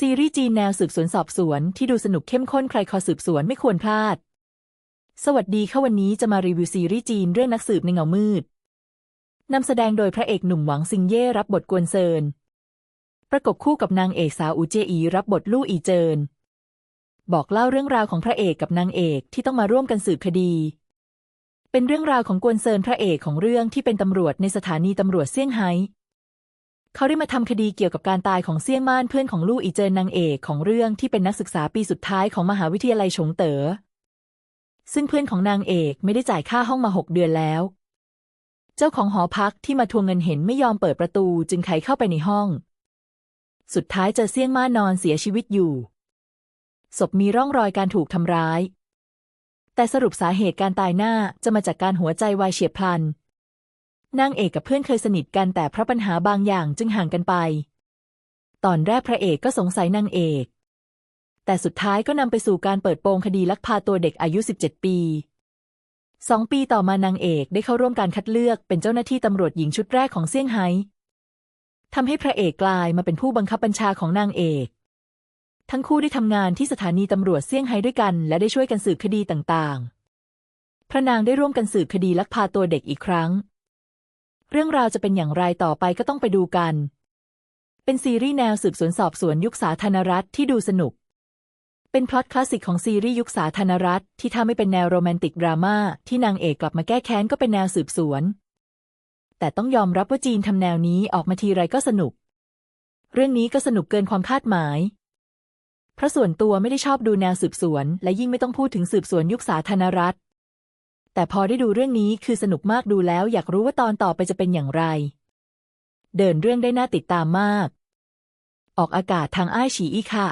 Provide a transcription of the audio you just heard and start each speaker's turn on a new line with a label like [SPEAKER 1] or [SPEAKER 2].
[SPEAKER 1] ซีรีส์จีนแนวสืบสวนสอบสวนที่ดูสนุกเข้มข้นใครคอสืบสวนไม่ควรพลาด สวัสดีค่ะวันนี้จะมารีวิวซีรีส์จีนเรื่องนักสืบในเงามืด นำแสดงโดยพระเอกหนุ่มหวังซิงเย่รับบทกวนเซิน ประกบคู่กับนางเอกสาวอูเจอีรับบทลู่อีเจิน บอกเล่าเรื่องราวของพระเอกกับนางเอกที่ต้องมาร่วมกันสืบคดี เป็นเรื่องราวของกวนเซินพระเอกของเรื่องที่เป็นตำรวจในสถานีตำรวจเซี่ยงไฮ้ เขาได้มาทำคดีเกี่ยวกับการตายของเซี่ยงม่านเพื่อนของลู่อีเจินนางเอกของเรื่องที่เป็นนักศึกษาปีสุดท้ายของมหาวิทยาลัยฉงเต๋อ ซึ่งเพื่อนของนางเอกไม่ได้จ่ายค่าห้องมาหกเดือนแล้ว เจ้าของหอพักที่มาทวงเงินเห็นไม่ยอมเปิดประตูจึงไขเข้าไปในห้อง สุดท้ายเจอเซี่ยงม่านนอนเสียชีวิตอยู่ ศพมีร่องรอยการถูกทำร้าย แต่สรุปสาเหตุการตายหน้าจะมาจากการหัวใจวายเฉียบพลัน นางเอกกับเพื่อนเคยสนิทกันแต่เพราะปัญหาบางอย่างจึงห่างกันไป ตอนแรกพระเอกก็สงสัยนางเอก แต่สุดท้ายก็นำไปสู่การเปิดโปงคดีลักพาตัวเด็กอายุ 17 ปีสองปีต่อมานางเอกได้เข้าร่วมการคัดเลือกเป็นเจ้าหน้าที่ตำรวจหญิงชุดแรกของเซี่ยงไฮ้ทำให้พระเอกกลายมาเป็นผู้บังคับบัญชาของนางเอก ทั้งคู่ได้ทำงานที่สถานีตำรวจเซี่ยงไฮ้ด้วยกัน และได้ช่วยกันสืบคดีต่างๆ พระนางได้ร่วมกันสืบคดีลักพาตัวเด็กอีกครั้ง เรื่องราวจะเป็นอย่างไรต่อไปก็ต้องไปดูกัน เป็นซีรีส์แนวสืบสวนสอบสวนยุคสาธารณรัฐที่ดูสนุก เป็นพล็อตคลาสสิกของซีรีส์ยุคสาธารณรัฐที่ถ้าไม่เป็นแนวโรแมนติกดราม่าที่นางเอกกลับมาแก้แค้นก็เป็นแนวสืบสวน แต่ต้องยอมรับว่าจีนทำแนวนี้ออกมาทีไรก็สนุก เรื่องนี้ก็สนุกเกินความคาดหมายเพราะส่วนตัวไม่ได้ชอบดูแนวสืบสวน และยิ่งไม่ต้องพูดถึงสืบสวนยุคสาธารณรัฐ แต่พอได้ดูเรื่องนี้คือสนุกมากดูแล้วอยากรู้ว่าตอนต่อไปจะเป็นอย่างไร เดินเรื่องได้น่าติดตามมาก ออกอากาศทางอ้ายฉีอีค่ะ